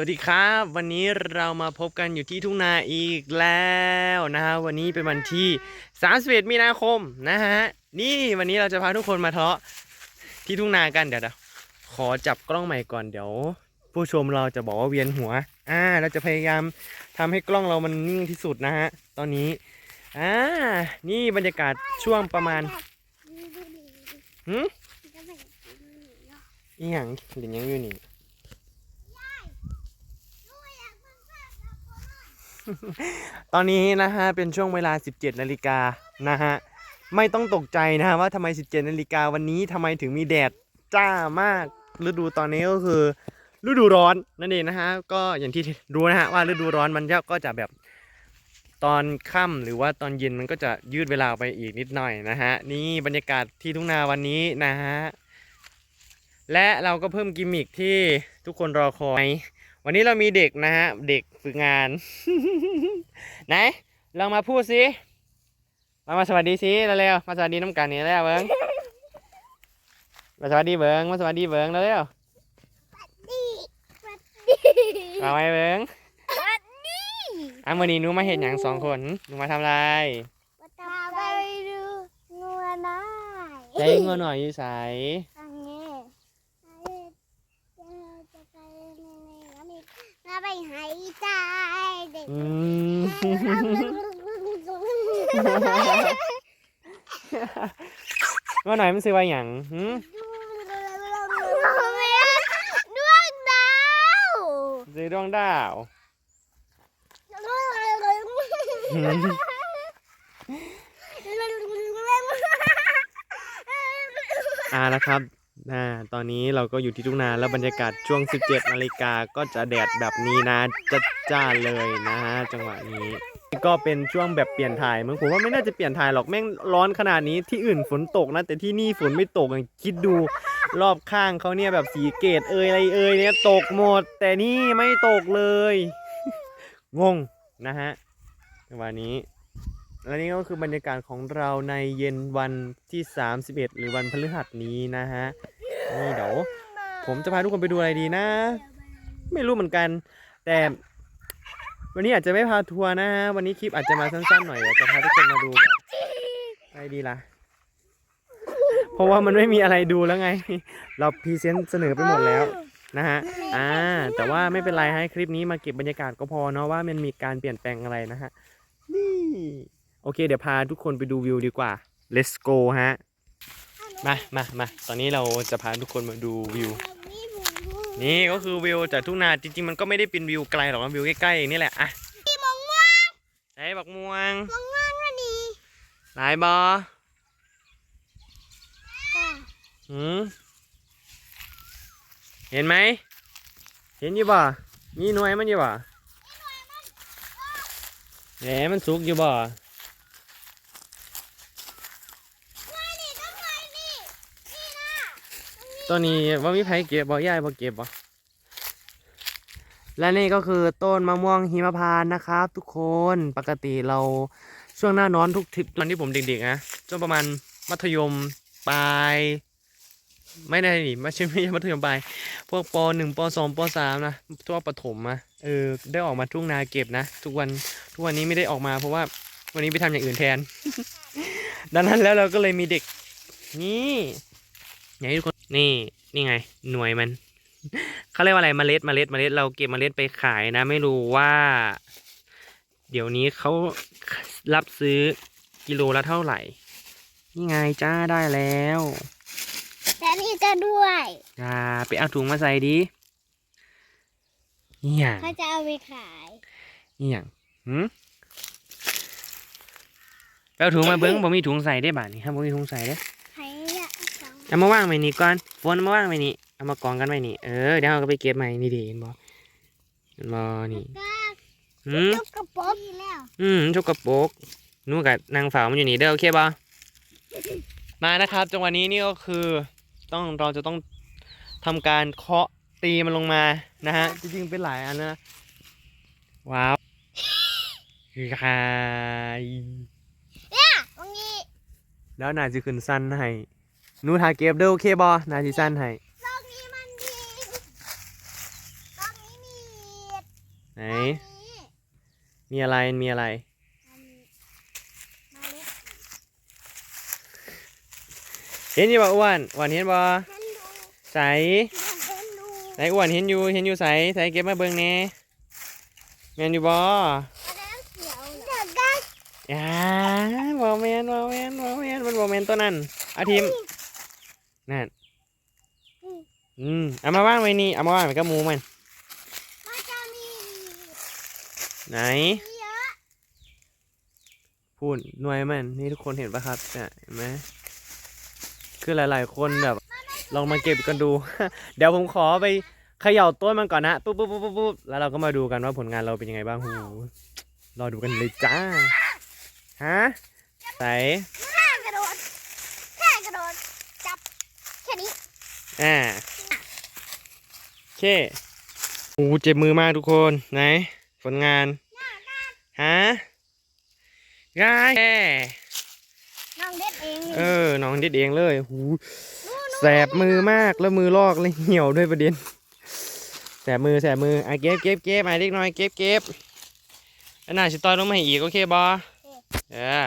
วัสดีครับ วันนี้เรามาพบกันอยู่ที่ทุ่งนาอีกแล้วนะฮะวันนี้เป็นวันที่31มีนาคมนะฮะนี่วันนี้เราจะพาทุกคนมาเทาะที่ทุ่งนากันเดี๋ยวๆขอจับกล้องใหม่ก่อนเดี๋ยว ผู้ชมเราจะบอกว่าเวียนหัว อ่า เราจะพยายามทำให้กล้องเรามันนิ่งที่สุดนะฮะตอนนี้อ่านี่บรรยากาศช่วงประมาณหืมอีหยังหรือยังอยู่นี่ ตอนนี้นะฮะเป็นช่วงเวลา 17นาฬิกานะฮะไม่ต้องตกใจนะฮะว่าทำไม 17นาฬิกาวันนี้ทำไมถึงมีแดดจ้ามาก ฤดูตอนนี้ก็คือฤดูร้อนนั่นเองนะฮะก็อย่างที่รู้นะฮะว่าฤดูร้อนมันก็จะแบบตอนค่ำหรือว่าตอนเย็นมันก็จะยืดเวลาไปอีกนิดหน่อยนะฮะนี่บรรยากาศที่ทุ่งนาวันนี้นะฮะและเราก็เพิ่มกิมมิคที่ทุกคนรอคอย วันนี้เรามีเด็กนะฮะ เด็กฝึกงาน ไหนลองมาพูดสิมามาสวัสดีสิเร็วๆมาสวัสดีน้ำกันนี่แล้วเบิ้งมาสวัสดีเบิ้งมาสวัสดีเบิ้งเร็วๆเอาไว้เบิ้งอะวันนี้หนูมาเห็นอย่างสองคนหนูมาทำอะไรมาไปดูงัวน้อยใจงัวหน่อยอยู่ใส อันนี้จะไปในน้ำอีกมา ไปหายใจเด็กอืมงัวหน่อยมันซื้อว่าอย่างหืมดวงดาวซื้อดวงดาวอ่านะครับ อ่าตอนนี้เราก็อยู่ที่ทุ่งนาแล้วบรรยากาศช่วง 17นาฬิกาก็จะแดดแบบนี้นะจัดจ้าเลยนะฮะจังหวะนี้ ก็เป็นช่วงแบบเปลี่ยนถ่ายมึงผมว่าไม่น่าจะเปลี่ยนถ่ายหรอกแม่งร้อนขนาดนี้ที่อื่นฝนตกนะ แต่ที่นี่ฝนไม่ตกอะคิดดูรอบข้างเขาเนี่ยแบบสีเกตเอยอะไรเอยเนี่ยตกหมด แต่นี่ไม่ตกเลย งงนะฮะจังหวะนี้และนี่ก็คือบรรยากาศของเราในเย็นวันที่ 31 หรือวันพฤหัสนี้นะฮะ นี่เดี๋ยวผมจะพาทุกคนไปดูอะไรดีนะ ไม่รู้เหมือนกัน แต่ วันนี้อาจจะไม่พาทัวร์นะฮะวันนี้คลิปอาจจะมาสั้นๆหน่อยเดี๋ยวจะพาทุกคนมาดูแบบอะไรดีล่ะ เพราะว่ามันไม่มีอะไรดูแล้วไง เราพรีเซนต์เสนอไปหมดแล้วนะฮะ อ่า แต่ว่าไม่เป็นไรให้คลิปนี้มาเก็บบรรยากาศก็พอเนาะว่ามันมีการเปลี่ยนแปลงอะไรนะฮะ นี่ โอเค เดี๋ยวพาทุกคนไปดูวิวดีกว่า let's go ฮะ มามามาตอนนี้เราจะพาทุกคนมาดูวิว นี่ก็คือวิวจากทุ่งนาจริงๆ มันก็ไม่ได้เป็นวิวไกลหรอกนะวิวใกล้ๆนี่แหละอะพี่มองม่วงใช้บักม่วงมองม่วงวันนี้หลายบอหืมเห็นไหมเห็นอยู่บ่มีหน่วยมันอยู่บ่แหมมันสุกอยู่บ่ นี่ต้องไปนี่นี่นะ ตัวนี้ว่ามีไผเก็บบ่ยายบ่เก็บบ่และนี่ก็คือต้นมะม่วงหิมพานต์นะครับ ทุกคนปกติเราช่วงหน้าร้อนทุกทริปตอนที่ผมเด็กๆนะช่วงประมาณมัธยมปลายไม่ได้ดิไม่ใช่ไม่ใช่มัธยมปลายพวกปหนึ่งปสองปสามนะทั่วประถมอะเออได้ออกมาทุ่งนาเก็บนะ ทุกวันทุกวันนี้ไม่ได้ออกมาเพราะว่าวันนี้ไปทำอย่างอื่นแทน ดังนั้นแล้วเราก็เลยมีเด็กนี่ อยากให้ทุกคนนี่นี่ไง หน่วยมันเขาเรียกว่าอะไรเมล็ดเมล็ดเมล็ดเราเก็บเมล็ดไปขายนะ ไม่รู้ว่า เดี๋ยวนี้เขารับซื้อกิโลละเท่าไหร่ นี่ไงจ้าได้แล้วแต่นี่จะด้วยจ้าไปเอาถุงมาใส่ดินี่อย่างเขาจะเอาไปขายนี่อย่างหืมไปเอาถุงมาเบิ้งบ่มีถุงใส่ได้บ่านี่ครับบ่มีถุงใส่เด้ เอามาวางไว้นี่ก่อนฝนเอามาวางไว้นี่เอามากองกันไว้นี่เออเดี๋ยวเราก็ไปเก็บใหม่นี่ดีเห็นบ่เห็นบ่นี่ก็หืมจุกกระป๋องแล้วอืมชกกระโปกนู่นกับนางฝาวมันอยู่นี่เด้อโอเคบ่มานะครับจังหวะนี้นี่ก็คือต้องเราจะต้องทำการเคาะตีมันลงมานะฮะจริงๆเป็นหลายอันนะว้าวคือใครตรงนี้แล้วนายจะขึ้นสั้นให้ หนูทาเก็บเด้อโอเคบ่นายสิสั้นให้ตรงนี้มันดีตรงนี้มีไหนมีอะไร มีอะไรอันนี้มาเล็กเห็นอยู่บ่อ้วนอ้วนเห็นบ่เห็นดูใสเห็นดูไหนอ้วนเห็นอยู่ เห็นอยู่ใสใสเก็บมาเบิ่งแหน่แม่นอยู่บ่อันนั้นเขียวเด็กกันอ่าบ่แม่นบ่แม่นบ่แม่นมันบ่แม่นตัวนั้นเอาทีม นั่น อืม เอามาว่างไว้นี่ เอามาว่างไว้กับหมูมัน มันจะมีไหน เยอะพูดหน่วยมัน นี่ทุกคนเห็นปะครับเนี่ยเห็นไหมคือหลาย ๆ คนแบบ ลองมาเก็บกันดู เดี๋ยวผมขอไปเขย่าต้นมันก่อนนะปุ๊บปุ๊บปุ๊บปุ๊บปุ๊บแล้วเราก็มาดูกันว่าผลงานเราเป็นยังไงบ้างหูรอดูกันเลยจ้า ฮะ ใส่ แค่กระโดดแค่กระโดดจับแค่นี้ อ่าโอเคโอ้เจ็บมือมากทุกคนไหนผลงานฮะง่ายแค่น้องเด็ดเองเออน้องเด็ดเองเลยหูแสบมือมากแล้วมือลอกเลยเหี่ยวด้วยประเด็นแสบมือแสบมืออะเก็บเก็บเก็บมาเล็กน้อยเก็บเก็บอันน่าสิต่อยลงมาให้อีกโอเคบอเออ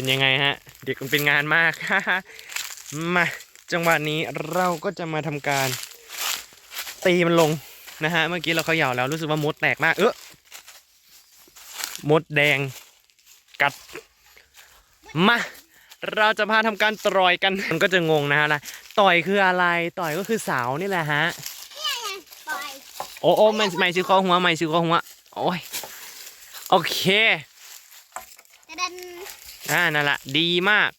เป็นยังไงฮะ เด็กมันเป็นงานมากมาจังหวะนี้เราก็จะมาทำการ ตีมันลงนะฮะ เมื่อกี้เราเขย่าแล้วรู้สึกว่ามดแตกมาก เออมดแดง กัด มา เราจะพาทำการต่อยกัน มันก็จะงงนะฮะนะต่อยคืออะไร ต่อยก็คือสาวนี่แหละฮะปล่อยโอ้โอ้ไม่ไม่ซื้อคอหัวไม่ซื้อคอหัว โอ้ย โอเคกระเด็น อ่านั่นแหละดีมาก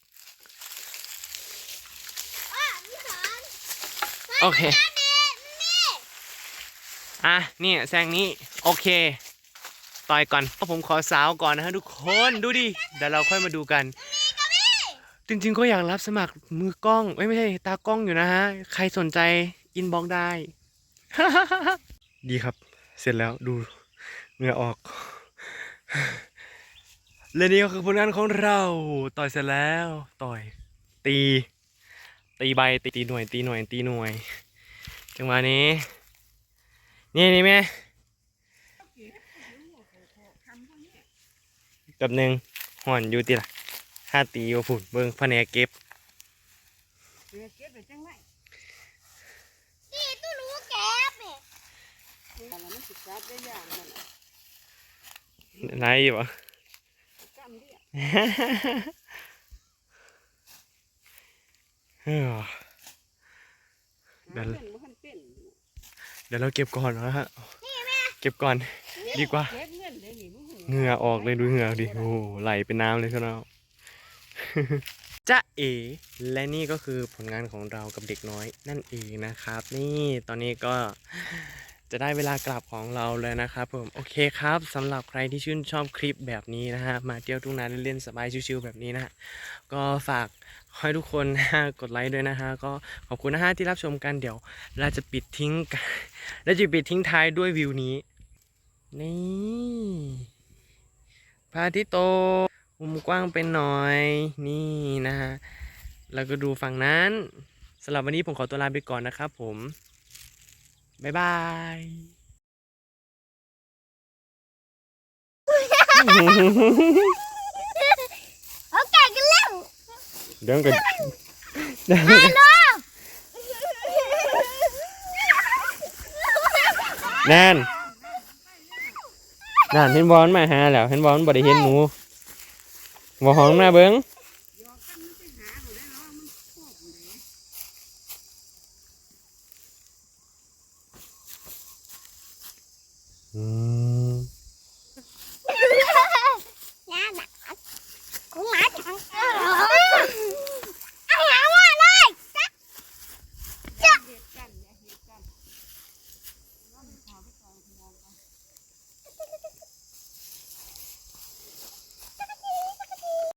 อ้อมีสอนโอเคกระเด็นนี่อะเนี่ยแซงนี้ โอเค ต่อยก่อนผมขอสาวก่อนนะฮะทุกคนดูดิเดี๋ยวเราค่อยมาดูกันจริงๆก็อยากรับสมัครมือกล้องเอ้ยไม่ใช่ตากล้องอยู่นะฮะ ใครสนใจอินบ็อกได้ ดีครับ เสร็จแล้วดูเหงื่อออก และนี่ก็คือผลงานของเราต่อยเสร็จแล้ว ต่อย ตี ตีใบตีตีหน่วย ตีหน่วย ตีหน่วย จังหวะนี้ นี่นี่แม่กับหนึ่งห่อนอยู่ตีละห้าตีอยู่ฝุ่นเบิ้งแผนกเก็บนี่ตู้รู้แก๊บเนี่ยไหนอยู่วะ เดี๋ยวเดี๋ยวเราเก็บก่อนนะฮะ เก็บก่อน ดีกว่า เหงื่อออกเลยดูเหงื่อดิ โอ้ไหลเป็นน้ำเลยครับเราจ้าเอ และนี่ก็คือผลงานของเรากับเด็กน้อยนั่นเองนะครับ นี่ตอนนี้ก็ จะได้เวลากลับของเราแล้วนะครับผมโอเคครับสำหรับใครที่ชื่นชอบคลิปแบบนี้นะฮะมาเที่ยวทุ่งนาเล่นๆสบายชิวๆแบบนี้นะก็ฝากให้ทุกคนนะะกดไลค์ด้วยนะฮะก็ขอบคุณนะฮะที่รับชมกันเดี๋ยว เราจะปิดทิ้งกันเราจะปิดทิ้งท้ายด้วยวิวนี้ นี่พระอาทิตย์โตกมุมกว้างเป็นหน่อยนี่นะฮะแล้วก็ดูฝั่งนั้นสำหรับวันนี้ผมขอตัวลาไปก่อนนะครับผม บ๊ายบายเอาแก่กันแล้วเดี๋ยวกันนั่นนั่นเห็นบอลมาหาแล้วเห็นบอลบ่ได้เห็นหนูบอหองมาเบิ้ง